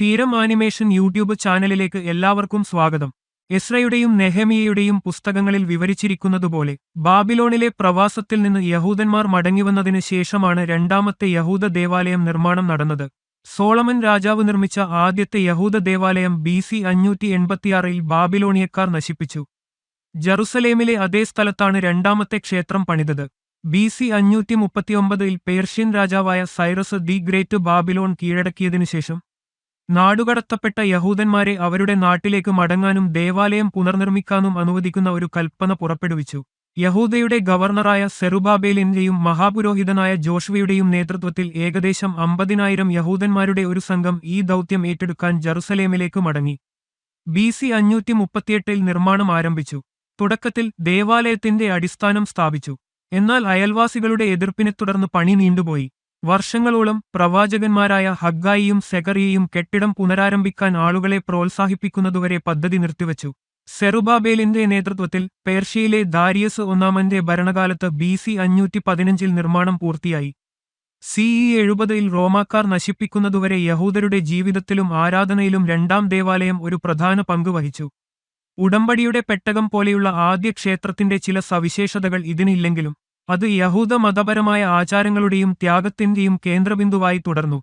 തീരം animation YouTube ചാനലിലേക്ക് എല്ലാവർക്കും സ്വാഗതം. എസ്രയുടെയും നെഹമിയയുടെയും പുസ്തകങ്ങളിൽ വിവരിച്ചിരിക്കുന്നതുപോലെ ബാബിലോണിലെ പ്രവാസത്തിൽ നിന്ന് യഹൂദന്മാർ മടങ്ങിവന്നതിന് ശേഷമാണ് രണ്ടാമത്തെ യഹൂദ ദേവാലയം നിർമ്മാണം നടന്നത്. സോളമൻ രാജാവ് നിർമ്മിച്ച ആദ്യത്തെ യഹൂദ ദേവാലയം ബി സി അഞ്ഞൂറ്റി എൺപത്തിയാറിൽ ബാബിലോണിയക്കാർ നശിപ്പിച്ചു. ജറുസലേമിലെ അതേ സ്ഥലത്താണ് രണ്ടാമത്തെ ക്ഷേത്രം പണിതത്. ബി സി അഞ്ഞൂറ്റി മുപ്പത്തിയൊമ്പതിൽ പേർഷ്യൻ രാജാവായ സൈറസ് ദി ഗ്രേറ്റ് ബാബിലോൺ കീഴടക്കിയതിനു ശേഷം നാടുകടത്തപ്പെട്ട യഹൂദന്മാരെ അവരുടെ നാട്ടിലേക്ക് മടങ്ങാനും ദേവാലയം പുനർനിർമ്മിക്കാനും അനുവദിക്കുന്ന ഒരു കൽപ്പന പുറപ്പെടുവിച്ചു. യഹൂദയുടെ ഗവർണറായ സെറുബാബേലിന്റെയും മഹാപുരോഹിതനായ ജോഷുവയുടെയും നേതൃത്വത്തിൽ ഏകദേശം അമ്പതിനായിരം യഹൂദന്മാരുടെ ഒരു സംഘം ഈ ദൗത്യം ഏറ്റെടുക്കാൻ ജറുസലേമിലേക്ക് മടങ്ങി. ബി സി അഞ്ഞൂറ്റി മുപ്പത്തിയെട്ടിൽ നിർമ്മാണം ആരംഭിച്ചു. തുടക്കത്തിൽ ദേവാലയത്തിന്റെ അടിസ്ഥാനം സ്ഥാപിച്ചു. എന്നാൽ അയൽവാസികളുടെ എതിർപ്പിനെ തുടർന്ന് പണി നീണ്ടുപോയി. വർഷങ്ങളോളം പ്രവാചകന്മാരായ ഹഗ്ഗായിയും സെഗറിയയും കെട്ടിടം പുനരാരംഭിക്കാൻ ആളുകളെ പ്രോത്സാഹിപ്പിക്കുന്നതുവരെ പദ്ധതി നിർത്തിവച്ചു. സെറുബാബേലിന്റെ നേതൃത്വത്തിൽ പേർഷ്യയിലെ ദാരിയസ് ഒന്നാമന്റെ ഭരണകാലത്ത് ബി സി അഞ്ഞൂറ്റി പതിനഞ്ചിൽ നിർമ്മാണം പൂർത്തിയായി. സിഇ എഴുപതിൽ റോമാക്കാർ നശിപ്പിക്കുന്നതുവരെ യഹൂദരുടെ ജീവിതത്തിലും ആരാധനയിലും രണ്ടാം ദേവാലയം ഒരു പ്രധാന പങ്ക് വഹിച്ചു. ഉടമ്പടിയുടെ പെട്ടകം പോലെയുള്ള ആദ്യ ക്ഷേത്രത്തിന്റെ ചില സവിശേഷതകൾ ഇതിനില്ലെങ്കിലും അത് യഹൂദ മതപരമായ ആചാരങ്ങളുടെയും ത്യാഗത്തിന്റെയും കേന്ദ്രബിന്ദുവായി തുടർന്നു.